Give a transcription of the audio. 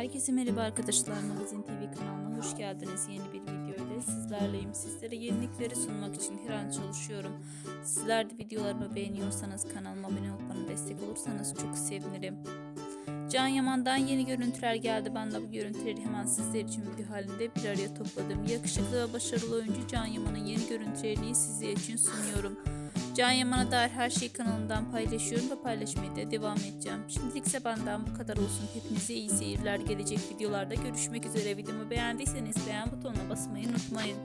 Herkese merhaba arkadaşlar. Magazin TV kanalına hoş geldiniz. Yeni bir video ile sizlerleyim. Sizlere yenilikleri sunmak için her an çalışıyorum. Sizler de videolarımı beğeniyorsanız kanalıma abone olup bana destek olursanız çok sevinirim. Can Yaman'dan yeni görüntüler geldi. Ben de bu görüntüleri hemen sizler için video halinde bir araya topladım. Yakışıklı ve başarılı oyuncu Can Yaman'ın yeni görüntülerini sizler için sunuyorum. Can Yaman'a dair her şeyi kanalımdan paylaşıyorum ve paylaşmaya da devam edeceğim. Şimdilik ise benden bu kadar olsun. Hepinize iyi seyirler. Gelecek videolarda görüşmek üzere. Videomu beğendiyseniz beğen butonuna basmayı unutmayın.